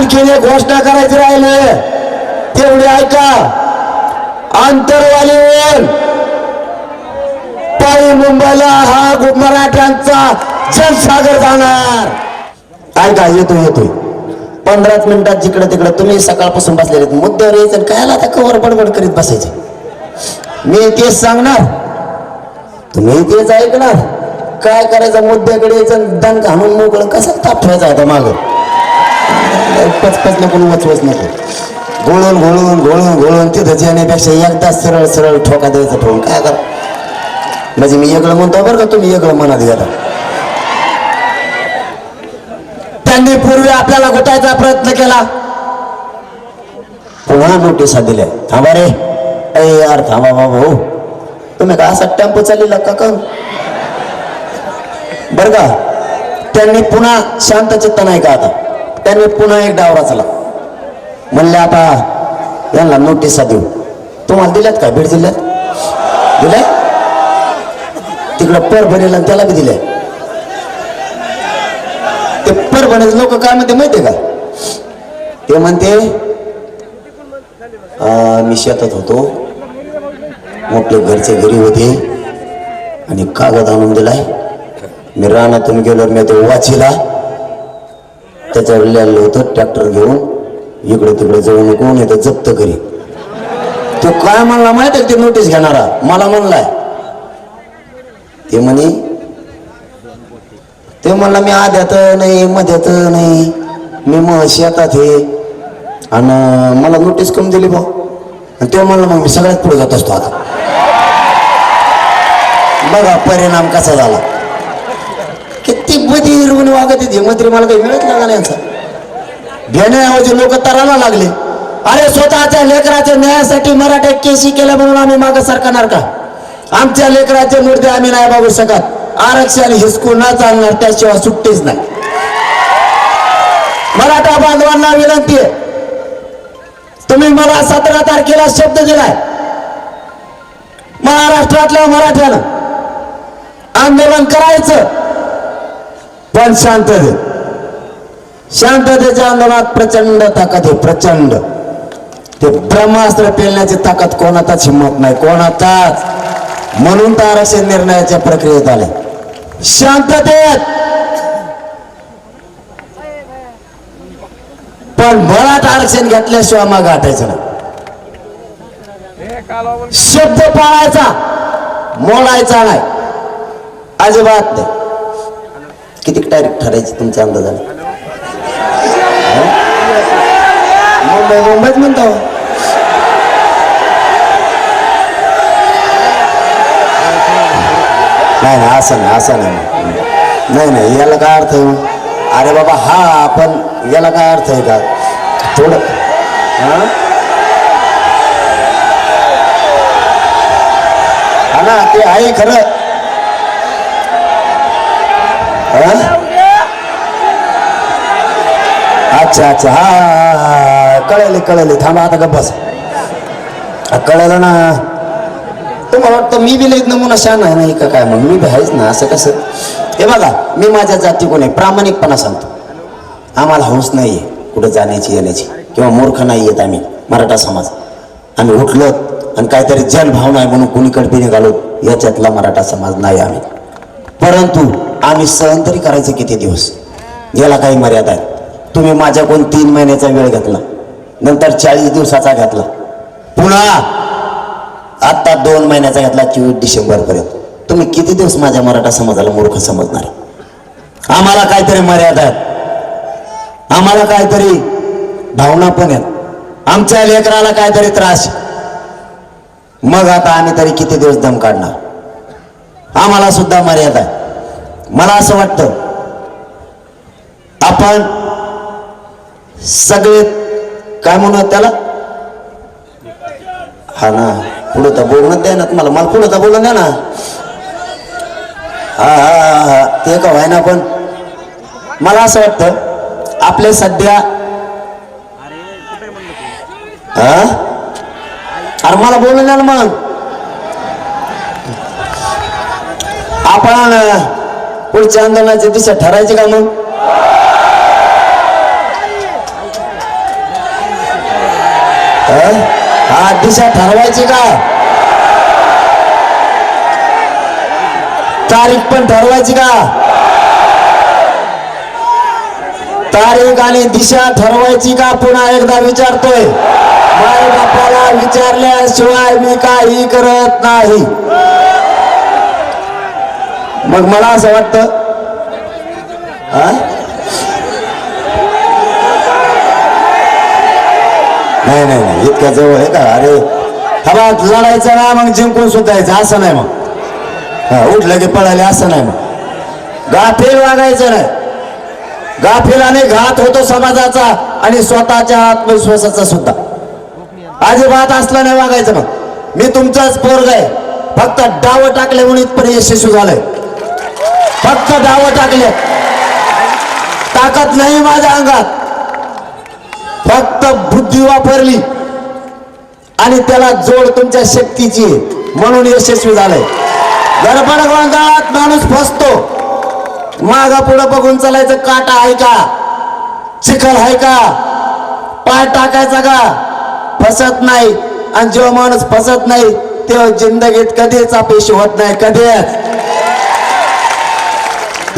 आणखीन एक घोषणा करायची राहिले. तेवढी ऐका. आंतरवालीवर पायी मुंबईला हा मराठ्यांचा जनसागर जाणार. ऐका येतो येतोय. पंधराच मिनिटात जिकडे तिकडे तुम्ही सकाळपासून बसलेले आहेत. मुद्द्यावर यायचं कायला आता? कवर बडबड करीत बसायचे. मी तेच सांगणार. तुम्ही तेच ऐकणार. काय करायचं? मुद्द्याकडे यायचं आणि दण घालून मोकळं कसं ताप ठेवायचा आता मागं? पचपच नको आणि वचवच नको. गोळून घोळून घोळून घोळून तिथं जेण्यापेक्षा एकदा सरळ सरळ ठोका द्यायचा ठेवून काय कर? म्हणजे मी एकलं म्हणतो बरं का तुम्ही एकलं मनात घेता त्यांनी पूर्वी आपल्याला गुटायचा प्रयत्न केला. पुन्हा नोटिसा दिल्या. थांबा रे. ए यार थांबा बाबा हो तुम्ही का असा टेम्पो चाललेला का का बर का? त्यांनी पुन्हा शांत चित्त नाही का आता? त्यांनी पुन्हा एक डाव रचला म्हणले आता यांना नोटिसा देऊ. तुम्हाला दिल्यात का? बीड जिल्ह्यात दिल्या तिकडं परभणीला आणि त्याला बी दिल्या. ते परभणीचे लोक काय म्हणते माहितीये का? ते म्हणते मी शेतात होतो. मोठे घरचे घरी होते. आणि कागद आणून दिलाय. मी रानातून गेलो मी तो वाचिला. त्याच्यावर लिहिलं होतं ट्रॅक्टर घेऊन इकडे तिकडे जाऊ नको नाही तर जप्त करी तो काय म्हणला माहीत आहे ते नोटीस घेणारा. मला म्हणलाय. ते म्हणे ते म्हणला मी आध्यात नाही मध्यात नाही. मी मग शेतात हे आणि मला नोटीस कमी दिली भाऊ. आणि ते म्हणलं मग मी सगळ्यात पुढे जात असतो आता. बघा परिणाम कसा झाला. किती बधी हिरवून वागत हे मंत्री मला काही मिळत लागला यांचा? घेण्याऐवजी लोक तराला लागले. अरे स्वतःच्या लेकराच्या न्यायासाठी मराठा केसी केल्या म्हणून आम्ही मागं सरकणार का? आमच्या लेकराचे मुर्दे आम्ही नाही बघू शकत. आरक्षण हिसकू न चालणार त्याशिवाय सुट्टीच नाही. मराठा बांधवांना विनंती आहे. तुम्ही मला सतरा तारखेला शब्द दिलाय. महाराष्ट्रातल्या मराठ्यानं आंदोलन करायचं. पण शांततेत शांततेच्या आंदोलनात प्रचंड ताकद आहे प्रचंड. ते ब्रह्मास्त्र पेलण्याची ताकद कोणाचाच हिंमत नाही कोणाचाच म्हणून तर आरक्षण निर्णयाच्या प्रक्रियेत आले. शांततेत पण मराठा आरक्षण घेतल्याशिवाय मग गाठायचं नाही. शब्द पाळायचा मोडायचा नाही. अजिबात नाही. किती तारीख ठरायची तुमच्या अंदाजाने? मुंबई मुंबईच म्हणतो. नाही नाही असं नाही असं नाही. नाही नाही याला काय अर्थ आहे? मग? अरे बाबा हा पण याला काय अर्थ आहे का? थोडं हा? हा ना ते आहे खरं. अच्छा अच्छा. हा, कळले कळले. थांबा आता गप्पास कळलं ना. तुम्हाला वाटतं मी बी लईत नमुना शान आहे नाही का काय मग मी बी आहेच ना असं कसं? हे बघा मी माझ्या जाती कोण आहे प्रामाणिकपणा सांगतो. आम्हाला हौस नाही आहे कुठं जाण्याची येण्याची. किंवा मूर्ख नाही येत आम्ही मराठा समाज. आम्ही उठलो आणि काहीतरी जनभावना आहे म्हणून कुणीकडे बी निघालो याच्यातला मराठा समाज नाही आम्ही. परंतु आम्ही सहन तरी करायचं किती दिवस? याला काही मर्यादा आहेत. तुम्ही माझ्याकडून तीन महिन्याचा वेळ घेतला नंतर चाळीस दिवसाचा घेतला. पुन्हा आत्ता दोन महिन्याचा घेतला चोवीस डिसेंबरपर्यंत. तुम्ही किती दिवस माझ्या मराठा समाजाला मूर्ख समजणार? आम्हाला काहीतरी मर्यादा आहेत. आम्हाला काहीतरी भावना पण आहेत. आमच्या लेकराला काहीतरी त्रास मग आता आम्ही तरी किती दिवस दम काढणार? आम्हाला सुद्धा मर्यादा आहे. मला असं वाटतं आपण सगळे काय म्हणू त्याला? हा ना पुढं तर बोलणं द्या ना तुम्हाला. मला पुढं तर बोलून द्या ना. हा हा हा हा. ते का व्हाय पण. मला असं वाटतं आपले सध्या हा? अरे मला बोलून द्या ना मग. आपण पुढच्या आंदोलनाची दिशा ठरायची का मग? हा दिशा ठरवायची का? तारीख पण ठरवायची का? तारीख आणि दिशा ठरवायची का? पुन्हा एकदा विचारतोय. माय बापाला विचारल्याशिवाय मी काही करत नाही. मग मला असं वाटतं नाही नाही नाही इतक्या जवळ आहे का? अरे हवा लढायचं ना मग जिंकून सुद्धा यायचं असं नाही मग. हा उठलं की पळाले असं नाही मग. गाफील वागायचं नाही. गाफिलाने घात होतो समाजाचा आणि स्वतःच्या आत्मविश्वासाचा सुद्धा. अजिबात असला नाही वागायचं मग. मी तुमचाच पोरग आहे. फक्त डाव टाकल्यामुळे इथपर्यंत यशस्वी झालंय. फक्त डावं टाकले. ताकद नाही माझ्या अंगात. फक्त बुद्धी वापरली. आणि त्याला जोड तुमच्या शक्तीची म्हणून यशस्वी झालंय. गडबड गोंधळात माणूस फसतो मागा पुढं बघून चालायचं काटा आहे का? चिखल आहे का? पाय टाकायचा का? फसत नाही. आणि जेव्हा माणूस फसत नाही तेव्हा जिंदगीत कधीच अपेशी होत नाही. कधीच.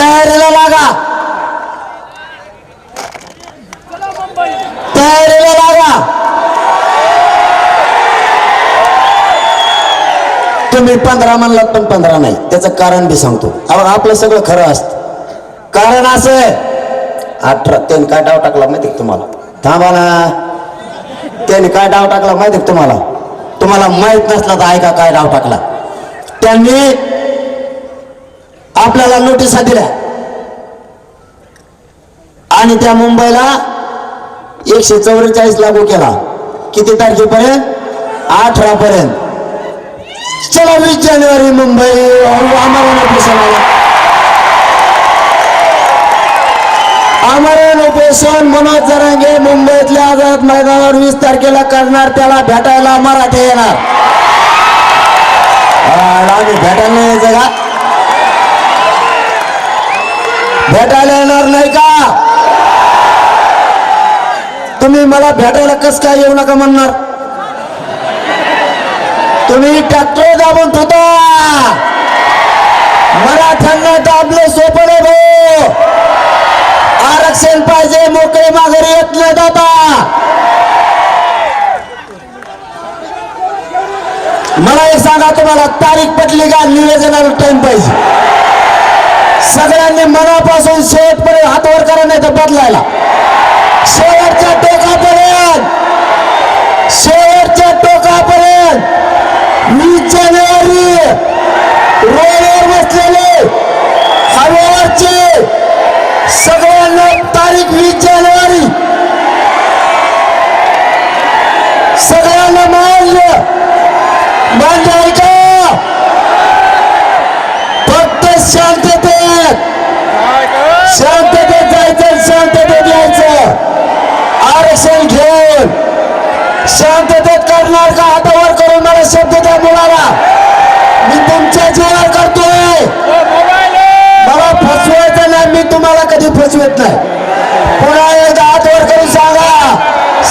तयारीला लागा. तयारीला लागा. तुम्ही पंधरा म्हणलात पण पंधरा नाही. त्याचं कारण बी सांगतो. आपलं सगळं खरं असतं. कारण असं आहे. अठरा त्याने काय डाव टाकला माहिती तुम्हाला? थांबा ना. त्याने काय डाव टाकला माहिती तुम्हाला? तुम्हाला माहीत नसला तर ऐका काय डाव टाकला. त्यांनी आपल्याला नोटिसा दिल्या आणि त्या मुंबईला एकशे चौवेचाळीस लागू केला. किती तारखेपर्यंत? अठरा पर्यंत चला वीस जानेवारी मुंबई. आम्हाला नोटीस आलं आमरण उपोषण मनोज जरांगे मुंबईतल्या आझाद मैदानावर वीस तारखेला करणार त्याला भेटायला मराठे येणार. आणि भेटायला नाही भेटायला येणार नाही का? तुम्ही मला भेटायला कस काय येऊ नका म्हणणार? तुम्ही ट्रॅक्टर दाबून ठेवता मराठ्यांना दाबलं सोपं नाही भाऊ. आरक्षण पाहिजे मोकळे माघारी येत नाही दादा मला एक सांगा तुम्हाला तारीख पटली का? निवेदनाला टाइम पाहिजे. सगळ्यांनी मनापासून शेवटपर्यंत हातवर करा नाही तर बदलायला. शेवटच्या टोकापर्यंत. शेवटच्या टोकापर्यंत. वीस जानेवारी. रोडवर बसलेले. हवेवरचे सगळ्यांना तारीख वीस जानेवारी सगळ्यांना मानलं मान्य आहे का फक्त शांततेत शांततेत जायचं शांततेत यायचं आरक्षण घेऊन शांततेत करणार का? हातावर करून मला शब्द द्या मुलाला. मी तुमच्या जीवावर करतोय. मला फसवायचं नाही मी तुम्हाला कधी फसवत नाही. पुन्हा एकदा हातवर करून सांगा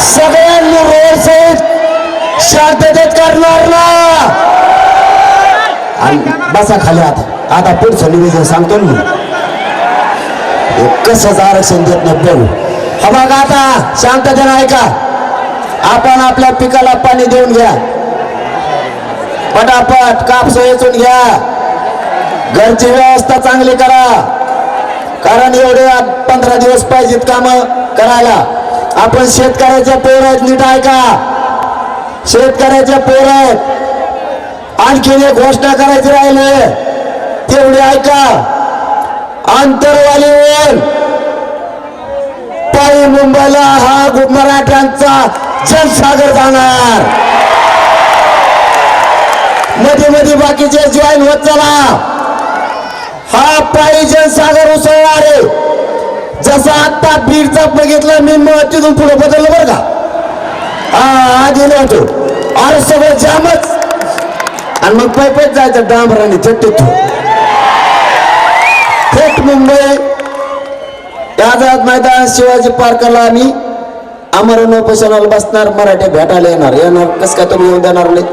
सगळ्यांनी रोड सहित शांततेत करणार ना. आणि बसा खाली आता. आता पुढचं निवेदन सांगतो ना मी. कसं कसंच आरक्षण देत नाही बघू हा बघा आता शांततेनं ऐका. आपण आपल्या पिकाला पाणी देऊन घ्या. पटापट कापस वेचून घ्या. घरची व्यवस्था चांगली करा. कारण एवढे पंधरा दिवस पाहिजेत काम करायला. आपण शेतकऱ्याच्या पोर आहेत नीट ऐका. शेतकऱ्याच्या पोर आहेत. आणखीन एक घोषणा करायची राहिले. तेवढे ऐका. आंतरवालीवर पायी मुंबईला हा मराठ्यांचा जनसागर जाणार. मध्ये मध्ये बाकीचे जॉईन होत चला. हा पायी जनसागर उसळणार. आहे जसा आता बीडचा बघितला मी मग तिथून पुढे बदललं बरं का? हा आधी नव्हतो अरे सगळं जामच. आणि मग पाय जायचं डांबराने थेट थेट मुंबई. आझाद मैदान शिवाजी पार्कला आम्ही आमरण उपोषणाला बसणार मराठी भेटायला येणार. येणार कसं काय तुम्ही येऊन देणार नाही?